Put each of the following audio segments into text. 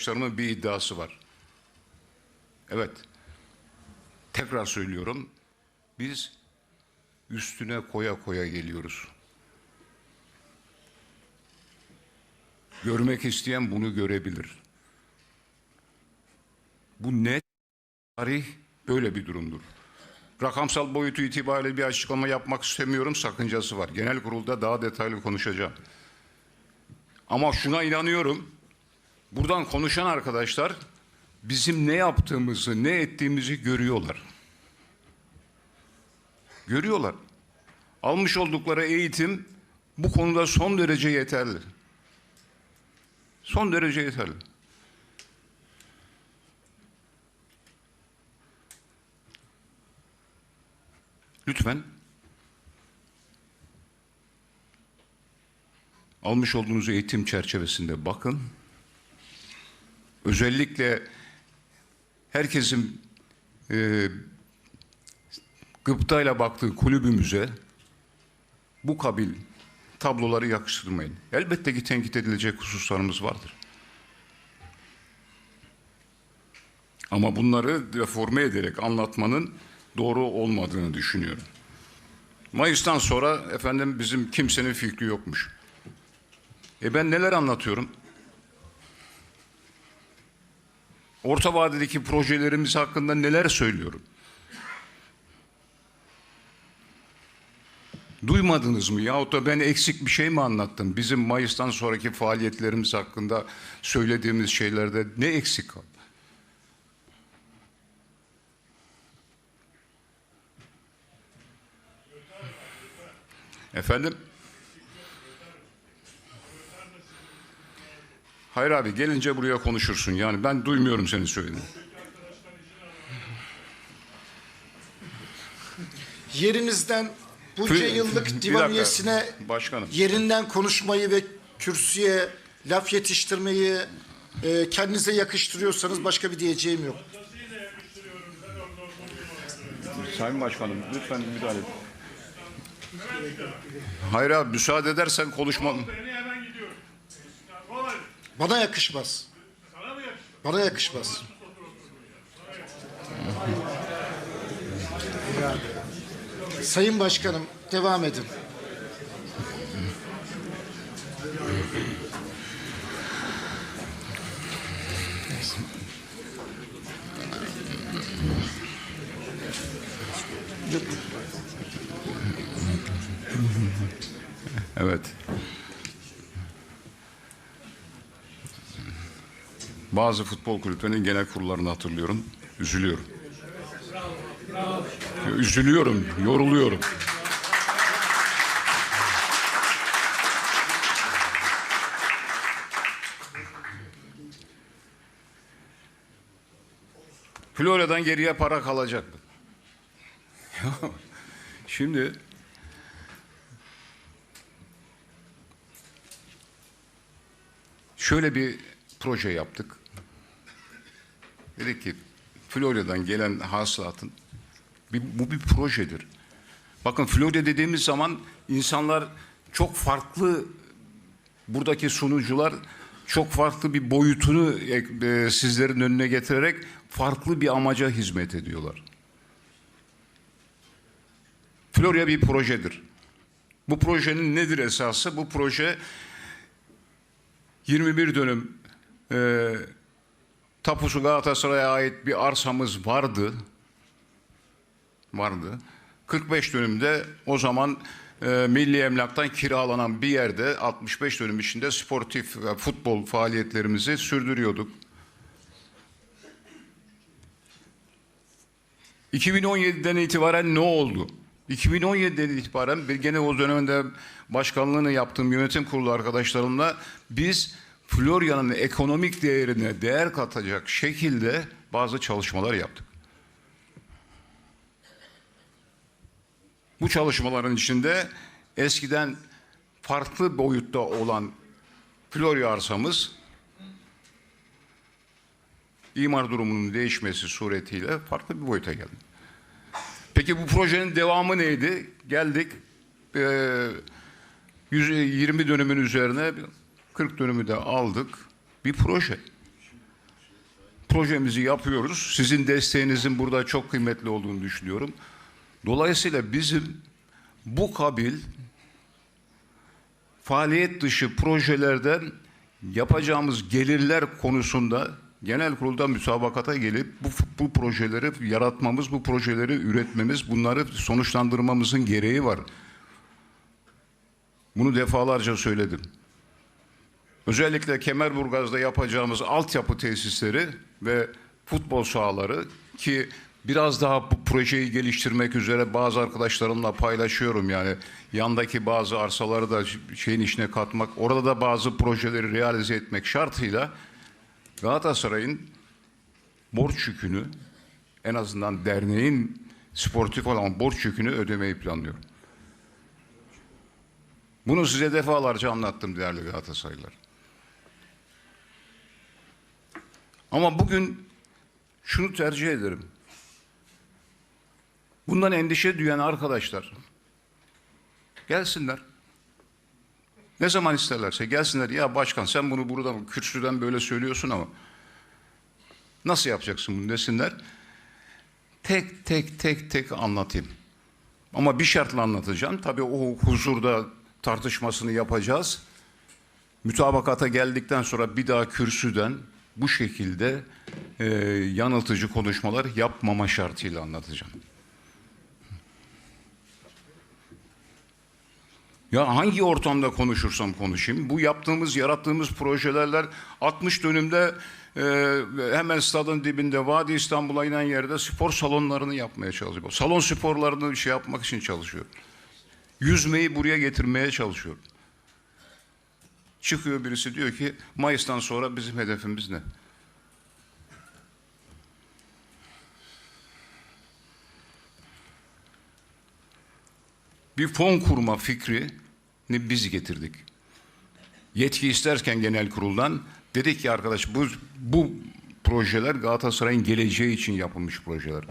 arkadaşlarımın bir iddiası var. Evet. Tekrar söylüyorum. Biz üstüne koya koya geliyoruz. Görmek isteyen bunu görebilir. Bu net tarih böyle bir durumdur. Rakamsal boyutu itibariyle bir açıklama yapmak istemiyorum. Sakıncası var. Genel kurulda daha detaylı konuşacağım. Ama şuna inanıyorum. Buradan konuşan arkadaşlar bizim ne yaptığımızı, ne ettiğimizi görüyorlar. Görüyorlar. Almış oldukları eğitim bu konuda son derece yeterli. Son derece yeterli. Lütfen almış olduğunuz eğitim çerçevesinde bakın. Özellikle herkesin e, gıptayla baktığı kulübümüze bu kabil tabloları yakıştırmayın. Elbette ki tenkit edilecek hususlarımız vardır. Ama bunları deforme ederek anlatmanın doğru olmadığını düşünüyorum. Mayıs'tan sonra efendim bizim kimsenin fikri yokmuş. E ben neler anlatıyorum? Orta vadedeki projelerimiz hakkında neler söylüyorum? Duymadınız mı? Yahut da ben eksik bir şey mi anlattım? Bizim Mayıs'tan sonraki faaliyetlerimiz hakkında söylediğimiz şeylerde ne eksik kaldı? Efendim? Hayır abi gelince buraya konuşursun. Yani ben duymuyorum senin söylediğini. Yerinizden bunca yıllık divan üyesine başkanım. yerinden konuşmayı ve kürsüye laf yetiştirmeyi e, kendinize yakıştırıyorsanız başka bir diyeceğim yok. Sayın Başkanım lütfen müdahale edin. Hayır abi müsaade edersen konuşmam. Beni hemen gidiyorum. Kolay. Bana yakışmaz. Bana yakışmaz. Sayın Başkanım devam edin. Evet. Bazı futbol kulüplerinin genel kurullarını hatırlıyorum. Üzülüyorum. Üzülüyorum, yoruluyorum. Florya'dan geriye para kalacak mı? Şimdi şöyle bir proje yaptık. Dedik ki Florya'dan gelen hasılatın bir, bu bir projedir. Bakın Florya dediğimiz zaman insanlar çok farklı buradaki sunucular çok farklı bir boyutunu e, e, sizlerin önüne getirerek farklı bir amaca hizmet ediyorlar. Florya bir projedir. Bu projenin nedir esası? Bu proje 21 dönüm e, tapusu Galatasaray'a ait bir arsamız vardı. Vardı. 45 dönümde o zaman e, Milli Emlak'tan kiralanan bir yerde 65 dönüm içinde sportif e, futbol faaliyetlerimizi sürdürüyorduk. 2017'den itibaren ne oldu? 2017'den itibaren bir gene o dönemde başkanlığını yaptığım yönetim kurulu arkadaşlarımla biz Florya'nın ekonomik değerine değer katacak şekilde bazı çalışmalar yaptık. Bu çalışmaların içinde eskiden farklı boyutta olan Florya arsamız imar durumunun değişmesi suretiyle farklı bir boyuta geldi. Peki bu projenin devamı neydi? Geldik eee, 120 dönümün üzerine 40 dönümü de aldık. Bir proje. projemizi yapıyoruz. Sizin desteğinizin burada çok kıymetli olduğunu düşünüyorum. Dolayısıyla bizim bu kabil faaliyet dışı projelerden yapacağımız gelirler konusunda genel kurulda müsabakata gelip bu, bu projeleri yaratmamız, bu projeleri üretmemiz, bunları sonuçlandırmamızın gereği var. Bunu defalarca söyledim. Özellikle Kemerburgaz'da yapacağımız altyapı tesisleri ve futbol sahaları ki biraz daha bu projeyi geliştirmek üzere bazı arkadaşlarımla paylaşıyorum yani yandaki bazı arsaları da şeyin içine katmak, orada da bazı projeleri realize etmek şartıyla Galatasaray'ın borç yükünü en azından derneğin sportif olan borç yükünü ödemeyi planlıyorum. Bunu size defalarca anlattım değerli Galatasaraylılar. Ama bugün şunu tercih ederim. Bundan endişe duyan arkadaşlar gelsinler. Ne zaman isterlerse gelsinler. Ya başkan sen bunu buradan kürsüden böyle söylüyorsun ama nasıl yapacaksın bunu desinler. Tek tek tek tek anlatayım. Ama bir şartla anlatacağım. Tabii o huzurda tartışmasını yapacağız. Mütabakata geldikten sonra bir daha kürsüden bu şekilde e, yanıltıcı konuşmalar yapmama şartıyla anlatacağım. Ya hangi ortamda konuşursam konuşayım, bu yaptığımız, yarattığımız projelerler 60 dönümde e, hemen stadın dibinde Vadi İstanbul'a inen yerde spor salonlarını yapmaya çalışıyor. Salon sporlarını şey yapmak için çalışıyor. Yüzmeyi buraya getirmeye çalışıyor. Çıkıyor birisi diyor ki Mayıs'tan sonra bizim hedefimiz ne? Bir fon kurma fikrini biz getirdik. Yetki isterken genel kuruldan dedik ki arkadaş bu, bu projeler Galatasaray'ın geleceği için yapılmış projeler.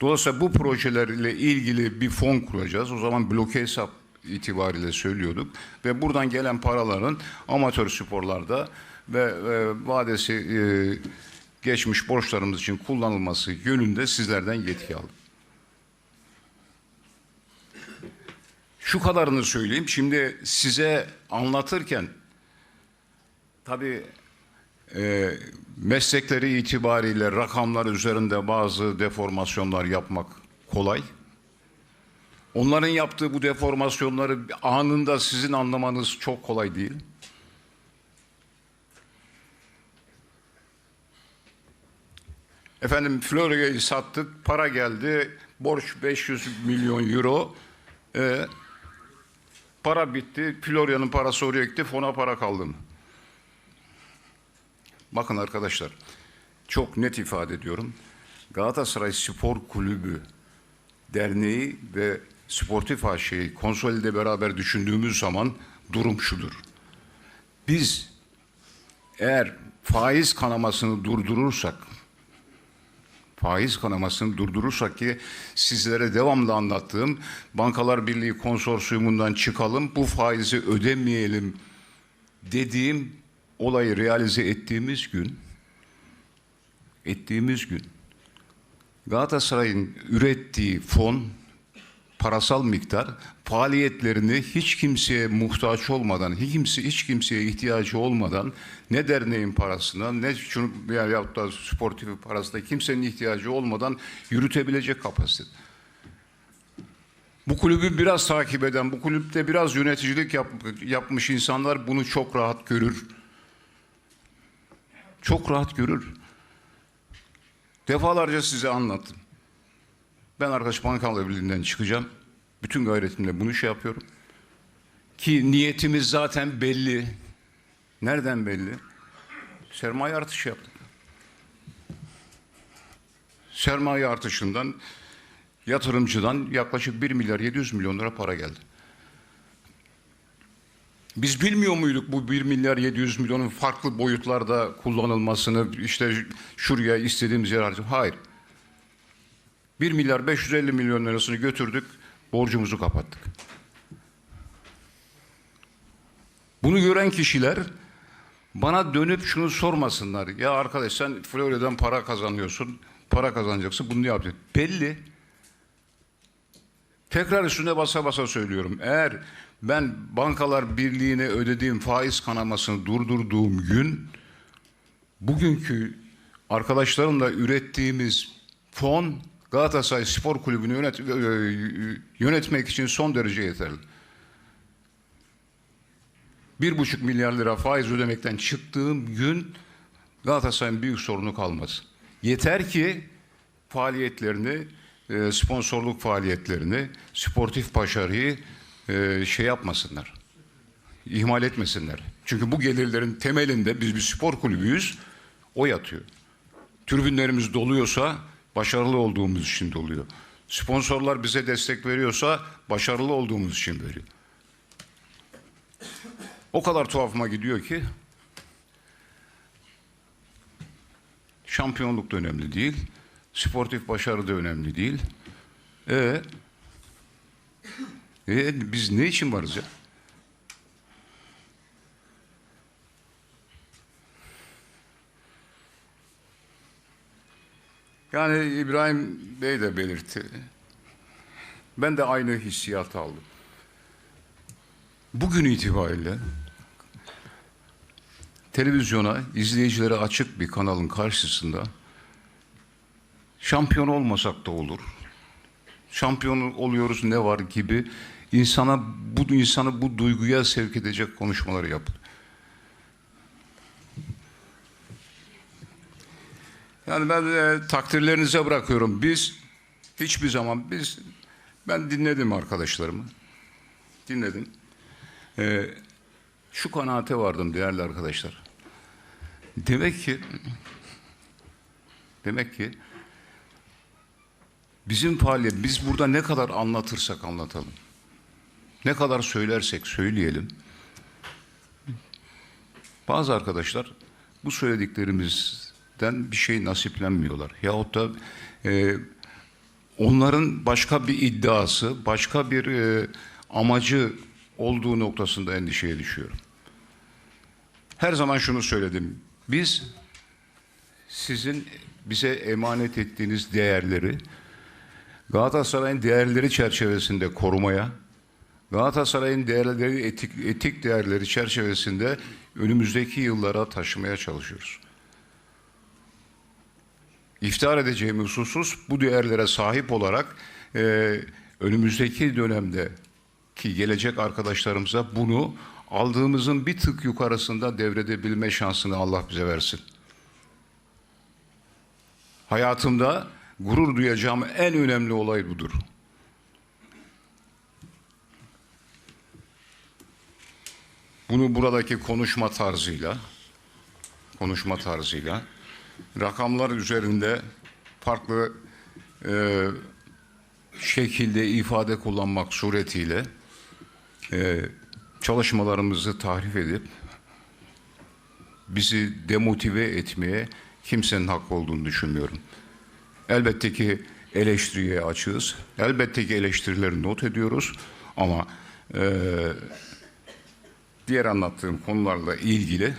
Dolayısıyla bu projelerle ilgili bir fon kuracağız. O zaman bloke hesap itibariyle söylüyorduk. Ve buradan gelen paraların amatör sporlarda ve e, vadesi e, geçmiş borçlarımız için kullanılması yönünde sizlerden yetki aldık. Şu kadarını söyleyeyim. Şimdi size anlatırken tabii e, meslekleri itibariyle rakamlar üzerinde bazı deformasyonlar yapmak kolay. Onların yaptığı bu deformasyonları anında sizin anlamanız çok kolay değil. Efendim Florya'yı sattık, para geldi, borç 500 milyon euro. E, para bitti, Florya'nın parası oraya gitti, fona para kaldı mı? Bakın arkadaşlar, çok net ifade ediyorum. Galatasaray Spor Kulübü derneği ve sportif AŞ'yi konsolide beraber düşündüğümüz zaman durum şudur. Biz eğer faiz kanamasını durdurursak, faiz kanamasını durdurursak ki sizlere devamlı anlattığım Bankalar Birliği konsorsiyumundan çıkalım, bu faizi ödemeyelim dediğim olayı realize ettiğimiz gün ettiğimiz gün Galatasaray'ın ürettiği fon parasal miktar faaliyetlerini hiç kimseye muhtaç olmadan, hiç kimse hiç kimseye ihtiyacı olmadan ne derneğin parasına ne şunu yani yahut da sportif parasına kimsenin ihtiyacı olmadan yürütebilecek kapasite. Bu kulübü biraz takip eden, bu kulüpte biraz yöneticilik yap, yapmış insanlar bunu çok rahat görür. Çok rahat görür. Defalarca size anlattım. Ben arkadaş Bankalar Birliği'nden çıkacağım. Bütün gayretimle bunu şey yapıyorum. Ki niyetimiz zaten belli. Nereden belli? Sermaye artışı yaptık. Sermaye artışından yatırımcıdan yaklaşık 1 milyar 700 milyon lira para geldi. Biz bilmiyor muyduk bu 1 milyar 700 milyonun farklı boyutlarda kullanılmasını işte şuraya istediğimiz yer harcayacak? Hayır. 1 milyar 550 milyon lirasını götürdük, borcumuzu kapattık. Bunu gören kişiler bana dönüp şunu sormasınlar. Ya arkadaş sen Florya'dan para kazanıyorsun. Para kazanacaksın. Bunu yapacaksın? Belli. Tekrar üstüne basa basa söylüyorum. Eğer ben bankalar birliğine ödediğim faiz kanamasını durdurduğum gün bugünkü arkadaşlarımla ürettiğimiz fon Galatasaray Spor Kulübü'nü yönet, e, yönetmek için son derece yeterli. Bir buçuk milyar lira faiz ödemekten çıktığım gün Galatasaray'ın büyük sorunu kalmaz. Yeter ki faaliyetlerini, e, sponsorluk faaliyetlerini, sportif başarıyı e, şey yapmasınlar. ihmal etmesinler. Çünkü bu gelirlerin temelinde biz bir spor kulübüyüz. O yatıyor. Tribünlerimiz doluyorsa başarılı olduğumuz için doluyor. Sponsorlar bize destek veriyorsa başarılı olduğumuz için veriyor. O kadar tuhafıma gidiyor ki şampiyonluk da önemli değil. Sportif başarı da önemli değil. E, e biz ne için varız ya? Yani İbrahim Bey de belirtti. Ben de aynı hissiyatı aldım. Bugün itibariyle televizyona izleyicilere açık bir kanalın karşısında şampiyon olmasak da olur. Şampiyon oluyoruz ne var gibi insana bu insanı bu duyguya sevk edecek konuşmaları yapın. Yani ben e, takdirlerinize bırakıyorum. Biz hiçbir zaman biz ben dinledim arkadaşlarımı. Dinledim. E, şu kanaate vardım değerli arkadaşlar. Demek ki demek ki bizim faaliyet biz burada ne kadar anlatırsak anlatalım. Ne kadar söylersek söyleyelim. Bazı arkadaşlar bu söylediklerimizden bir şey nasiplenmiyorlar. Yahut da e, onların başka bir iddiası, başka bir e, amacı olduğu noktasında endişeye düşüyorum. Her zaman şunu söyledim. Biz sizin bize emanet ettiğiniz değerleri Galatasaray'ın değerleri çerçevesinde korumaya, Galatasaray'ın değerleri, etik, etik değerleri çerçevesinde önümüzdeki yıllara taşımaya çalışıyoruz. İftihar edeceğimiz husus bu değerlere sahip olarak e, önümüzdeki dönemde ki gelecek arkadaşlarımıza bunu aldığımızın bir tık yukarısında devredebilme şansını Allah bize versin. Hayatımda gurur duyacağım en önemli olay budur. Bunu buradaki konuşma tarzıyla, konuşma tarzıyla, rakamlar üzerinde farklı e, şekilde ifade kullanmak suretiyle e, çalışmalarımızı tahrif edip bizi demotive etmeye kimsenin hakkı olduğunu düşünmüyorum. Elbette ki eleştiriye açığız. Elbette ki eleştirileri not ediyoruz. Ama e, diğer anlattığım konularla ilgili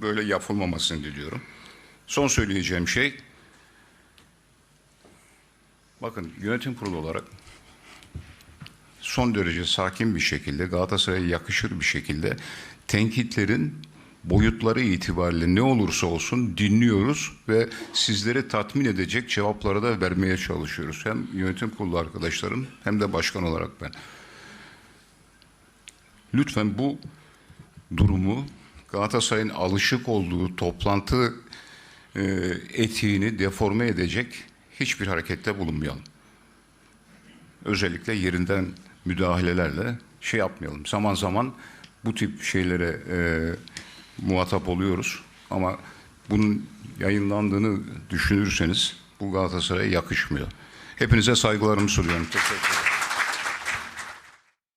böyle yapılmamasını diliyorum. Son söyleyeceğim şey, bakın yönetim kurulu olarak son derece sakin bir şekilde Galatasaray'a yakışır bir şekilde tenkitlerin boyutları itibariyle ne olursa olsun dinliyoruz ve sizleri tatmin edecek cevapları da vermeye çalışıyoruz. Hem yönetim kurulu arkadaşlarım hem de başkan olarak ben. Lütfen bu durumu Galatasaray'ın alışık olduğu toplantı e, etiğini deforme edecek hiçbir harekette bulunmayalım. Özellikle yerinden müdahalelerle şey yapmayalım. Zaman zaman bu tip şeylere e, muhatap oluyoruz. Ama bunun yayınlandığını düşünürseniz bu Galatasaray'a yakışmıyor. Hepinize saygılarımı sunuyorum. Teşekkür ederim.